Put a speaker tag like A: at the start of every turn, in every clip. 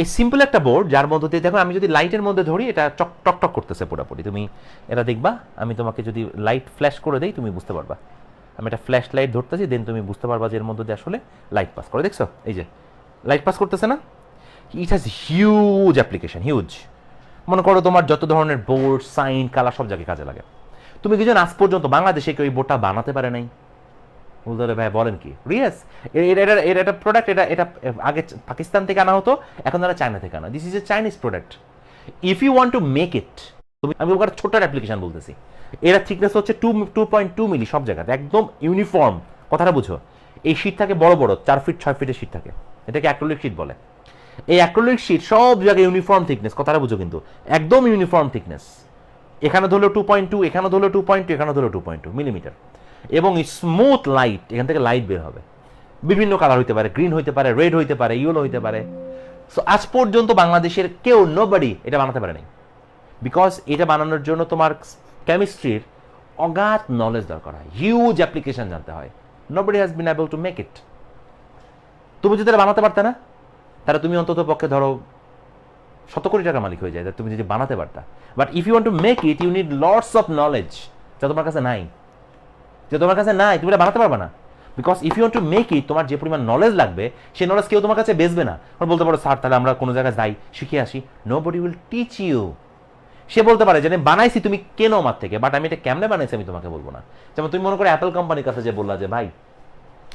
A: এই সিম্পল একটা বোর্ড যার মধ্যে দিয়ে দেখো আমি যদি লাইটের মধ্যে ধরি, এটা চক, টক টক করতেছে পুরোপুরি। তুমি এটা দেখবা, আমি তোমাকে যদি লাইট ফ্ল্যাশ করে দেই, তুমি বুঝতে পারবা। আমি একটা ফ্ল্যাশ লাইট ধরতেছি দেন তুমি বুঝতে পারবা যে এর মধ্যে দিয়ে আসলে লাইট পাস করে, দেখছ? এই যে লাইট পাস করতেছে না? It has huge application huge মনে করো তোমার যত ধরনের বোর্ড সাইন কালার সব জায়গায় কাজে লাগে। তুমি কি জানো, আজ পর্যন্ত বাংলাদেশে কেউ এই বোর্ডটা বানাতে পারে নাই? বলতে ভাই বলেন কি রিয়াস এটা এটা এটা প্রোডাক্ট এটা এটা আগে পাকিস্তান থেকে আনা হতো, এখন তারা চায়না থেকে আনা। This is a Chinese product if you want to make it তুমি আমি ওখানে ছোট্ট অ্যাপ্লিকেশন বলতেছি। এর থিকনেস হচ্ছে two two point two milli সব জায়গাতে। একদম ইউনিফর্ম কথাটা বুঝো। এই শীট থাকে বড় বড়, চার ফিট ছয় ফিটের শীট থাকে। এটাকে অ্যাক্রোলিক শীট বলে। এই অ্যাক্রোলিক শীট সব জায়গায় ইউনিফর্ম থিকনেস কথাটা বুঝো কিন্তু। একদম ইউনিফর্ম থিকনেস এখানে ধরলো টু পয়েন্ট টু এখানে ধরলো টু পয়েন্ট টু এখানে ধরলো টু পয়েন্ট টু মিলিমিটার এবং স্মুথ লাইট এখান থেকে লাইট বের হবে। বিভিন্ন কালার হইতে পারে গ্রিন হইতে পারে রেড হইতে পারে ইয়েলো হইতে পারে। সো আজ পর্যন্ত বাংলাদেশের কেউ নোবডি এটা বানাতে পারে নাই। বিকজ এটা বানানোর জন্য তোমার কেমিস্ট্রির অগাধ নলেজ দরকার হয়। হিউজ অ্যাপ্লিকেশন জানতে হয়। Nobody has been able to make it তুমি যদি বানাতে পারতে না, তাহলে তুমি অন্তত পক্ষে ধরো শত কোটি টাকা মালিক হয়ে যায়। তুমি যদি বানাতে পারতা। But if you want to make it you need lots of knowledge যা তোমার কাছে নাই। যে তোমার কাছে নাই, তুমি এটা বানাতে পারবে না। Because if you to make it তোমার যে পরিমাণ নলেজ লাগবে, সেই নলেজ কেউ তোমার কাছে বেচবে না। আর বলতে পারো, স্যার, তাহলে আমরা কোনো জায়গায় যাই, শিখে আসি। Nobody will teach you সে বলতে পারে যে, আমি বানাইছি, তুমি কেনো আমার থেকে? বাট আমি এটা কেমনে বানাইছি, আমি তোমাকে বলব না। যেমন তুমি মনে করো অ্যাপেল কোম্পানির কাছে যে বললা যে, ভাই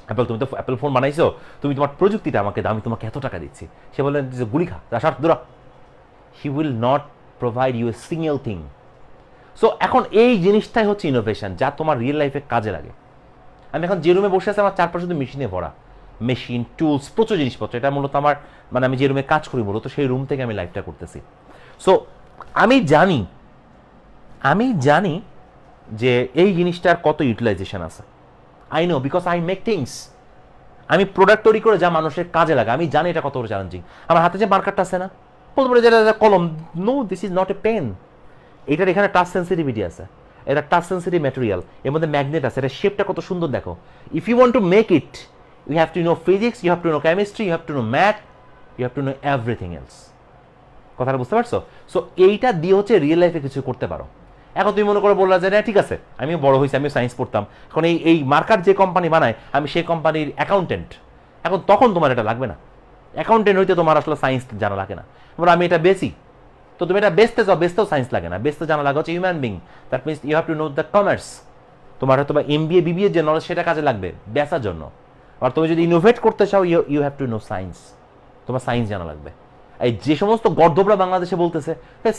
A: অ্যাপেল তুমি তো অ্যাপেল ফোন বানাইছো, তুমি তোমার প্রযুক্তিটা আমাকে দাও, আমি তোমাকে এত টাকা দিচ্ছি। সে বললেন যে, গুলি খা রাসার দূরা হি। Will not provide you a single thing so এখন এই জিনিসটাই হচ্ছে ইনোভেশন যা তোমার রিয়েল লাইফে কাজে লাগে। আমি এখন যে রুমে বসে আছি, আমার চারপাশে শুধু মেশিনে ভরা। মেশিন টুলস প্রচুর জিনিসপত্র। এটা মূলত আমার মানে আমি যে রুমে কাজ করি মূলত, সেই রুম থেকে আমি লাইফটা করতেছি। সো আমি জানি আমি জানি যে এই জিনিসটার কত ইউটিলাইজেশন আছে। I know because I make things আমি প্রোডাক্ট তৈরি করে যা মানুষের কাজে লাগে। আমি জানি এটা কত চ্যালেঞ্জিং আমার হাতে যে মার্কারটা আছে না কলম no this is not a pen এটার এখানে টাচ সেন্সিটিভিটি আছে। এটা টাচ সেন্সিটিভ ম্যাটেরিয়াল এর মধ্যে ম্যাগনেট আছে। এটা শেপটা কত সুন্দর দেখো। If you want to make it you have to know physics you have to know chemistry you have to know math you have to know everything else কথাটা বুঝতে পারছ? সো এইটা দিয়ে হচ্ছে রিয়েল লাইফে কিছু করতে পারো। এখন তুমি মনে করো বললা যে, না, ঠিক আছে আমি বড় হয়েছি আমি সায়েন্স পড়তাম। এখন এই এই মার্কার যে কোম্পানি বানায়, আমি সেই কোম্পানির অ্যাকাউন্টেন্ট এখন তখন তোমার এটা লাগবে না। অ্যাকাউন্টেন্ট হইতে তোমার আসলে সায়েন্স জানা লাগে না। আমি এটা বেশি তো তুমি এটা বেচতে চাও বেচতেও সায়েন্স লাগে না। বেচতে জানা লাগে হচ্ছে human being that means you have to know the commerce তোমার হয়তো বা এম বিএ বিবিএ যে নলেজ সেটা কাজে লাগবে, বেচার জন্য। আর তুমি যদি ইনোভেট করতে চাও you you have to know science তোমার সায়েন্স জানা লাগবে। এই যে সমস্ত গর্দবরা বাংলাদেশে বলতেছে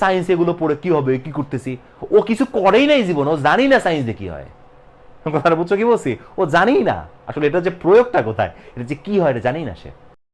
A: সায়েন্স এগুলো পড়ে কি হবে, কি করতেছি? ও কিছু করেই নাই জীবন, ও জানি না সায়েন্স দিয়ে কি হয়। কথাটা বুঝছ কি বলছি? ও জানেই না। আসলে এটা যে প্রয়োগটা কোথায়, এটা যে কি হয়, এটা জানেই না সে।